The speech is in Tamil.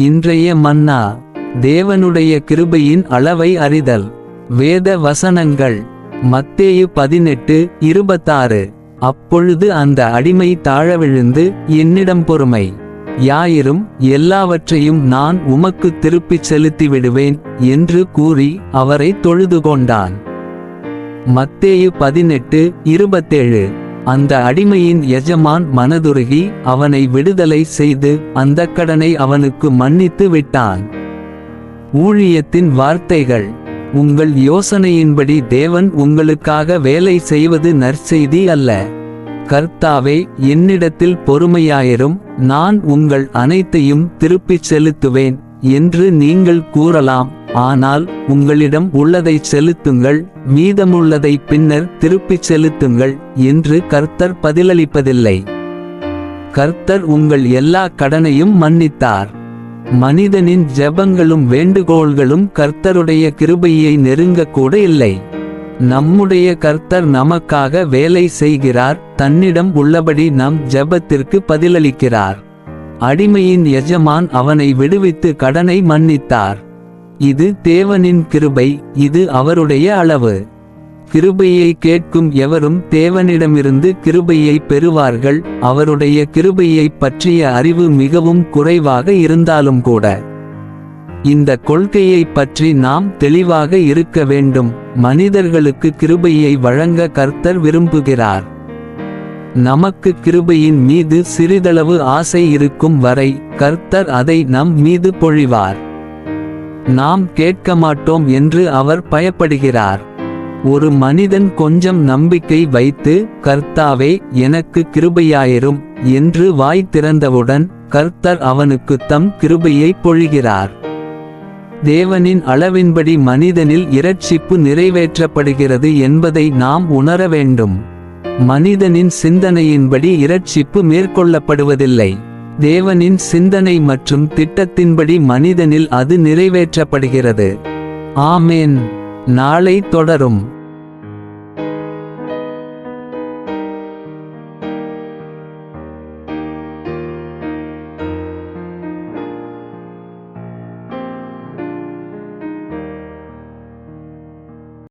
இன்றைய மன்னா தேவனுடைய கிருபையின் அளவை அறிதல். வேத வசனங்கள் மத்தேயு பதினெட்டு இருபத்தாறு. அப்பொழுது அந்த அடிமை தாழவிழுந்து என்னிடம் பொறுமை. யாயிரும் எல்லாவற்றையும் நான் உமக்கு திருப்பிச் செலுத்தி விடுவேன் என்று கூறி அவரை தொழுது கொண்டான். மத்தேயு பதினெட்டு இருபத்தேழு. அந்த அடிமையின் எஜமான் மனதுருகி அவனை விடுதலை செய்து அந்த கடனை அவனுக்கு மன்னித்து விட்டான். ஊழியத்தின் வார்த்தைகள் உங்கள் யோசனையின்படி தேவன் உங்களுக்காக வேலை செய்வது நற்செய்தி அல்ல. கர்த்தாவே என்னிடத்தில் பொறுமையாயிரும் நான் உங்கள் அனைத்தையும் திருப்பிச் செலுத்துவேன் என்று நீங்கள் கூறலாம். ஆனால் உங்களிடம் உள்ளதை செலுத்துங்கள் மீதமுள்ளதை பின்னர் திருப்பிச் செலுத்துங்கள் என்று கர்த்தர் பதிலளிப்பதில்லை. கர்த்தர் உங்கள் எல்லா கடனையும் மன்னித்தார். மனிதனின் ஜெபங்களும் வேண்டுகோள்களும் கர்த்தருடைய கிருபையை நெருங்கக்கூட இல்லை. நம்முடைய கர்த்தர் நமக்காக வேலை செய்கிறார் தன்னிடம் உள்ளபடி நம் ஜெபத்திற்கு பதிலளிக்கிறார். அடிமையின் எஜமான் அவனை விடுவித்து கடனை மன்னித்தார். இது தேவனின் கிருபை இது அவருடைய அளவு. கிருபையை கேட்கும் எவரும் தேவனிடமிருந்து கிருபையை பெறுவார்கள் அவருடைய கிருபையை பற்றிய அறிவு மிகவும் குறைவாக இருந்தாலும் கூட. இந்த கொள்கையை பற்றி நாம் தெளிவாக இருக்க வேண்டும் மனிதர்களுக்கு கிருபையை வழங்க கர்த்தர் விரும்புகிறார். நமக்கு கிருபையின் மீது சிறிதளவு ஆசை இருக்கும் வரை கர்த்தர் அதை நம் மீது பொழிவார். நாம் கேட்க மாட்டோம் என்று அவர் பயப்படுகிறார். ஒரு மனிதன் கொஞ்சம் நம்பிக்கை வைத்து கர்த்தாவே எனக்கு கிருபையாயிரும் என்று வாய் திறந்தவுடன் கர்த்தர் அவனுக்கு தம் கிருபையை பொழிகிறார். தேவனின் அளவின்படி மனிதனில் இரட்சிப்பு நிறைவேற்றப்படுகிறது என்பதை நாம் உணர வேண்டும். மனிதனின் சிந்தனையின்படி இரட்சிப்பு மேற்கொள்ளப்படுவதில்லை. தேவனின் சிந்தனை மற்றும் திட்டத்தின்படி மனிதனில் அது நிறைவேற்றப்படுகிறது. ஆமேன். நாளை தொடரும்.